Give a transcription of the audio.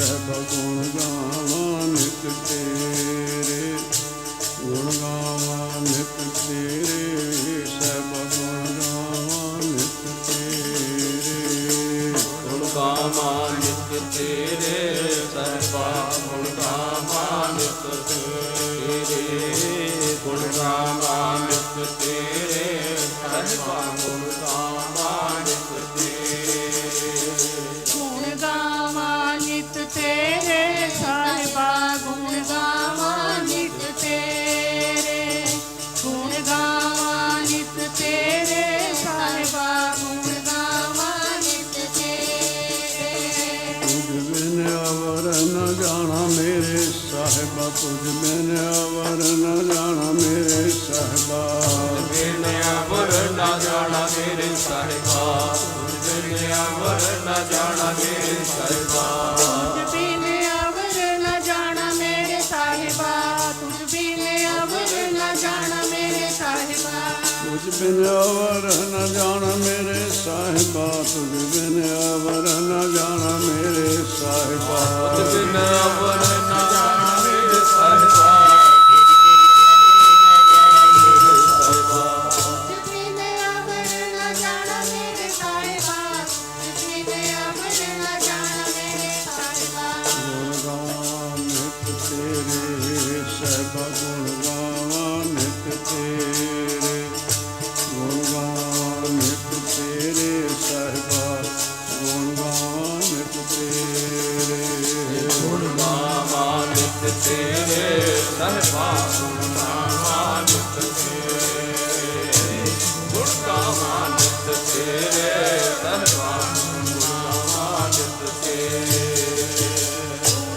ਸਭ ਗੁਣ ਗਾਵਾਂ ਨਿਤ ਤੇਰੇ, ਗੁਣ ਗਾਵਾਂ ਨਿਤ ਤੇਰੇ ਸਭ ਗੁਣ ਗਾਵਾਂ ਨਿਤ ਤੇਰੇ। ਗੁਣ ਗਾਵਾਂ ਨਿਤ ਤੇਰੇ ਸਰਬਾ ਗੁਣ ਗਾਵਾਂ ਨਿਤ ਤੇਰੇ। ਗੁਣ ਗਾਵਾਂ ਨਿਤ ਤੇਰੇ ਸਰਬਾ ਗੁਣ ਤੇਰੇ ਸਾਹਿਬਾ ਗੁਣ ਗਾਵਾਂ ਨਿਤ ਤੇਰੇ ਗੁਣ ਗਾਵਾਂ ਨਿਤ ਤੇਰੇ ਸਾਹਿਬਾ ਗੁਣ ਗਾਵਾਂ ਨਿਤ ਤੇਰੇ। ਤੁਝ ਬਿਨ ਅਵਰ ਨ ਜਾਣਾ ਮੇਰੇ ਸਾਹਿਬਾ ਤੁਝ ਬਿਨ ਅਵਰ ਨ ਜਾਣਾ ਮੇਰੇ ਸਾਹਿਬਾ। ਬਿਨ ਅਮਰ ਨਾ ਜਾਣਾ ਮੇਰੇ ਸਾਹਿਬਾ ਬਿਨ ਅਮਰ ਨਾ ਜਾਣਾ ਮੇਰੇ ਸਾਹਿਬਾ। ਤੁਝ ਬਿਨ ਅਵਰ ਨ ਜਾਣਾ ਮੇਰੇ ਸਾਹਿਬਾ ਤੁਝ ਬਿਨ ਅਵਰ ਨ ਜਾਣਾ ਮੇਰੇ ਸਾਹਿਬਾ। ਬਿਨ ਅਮਰ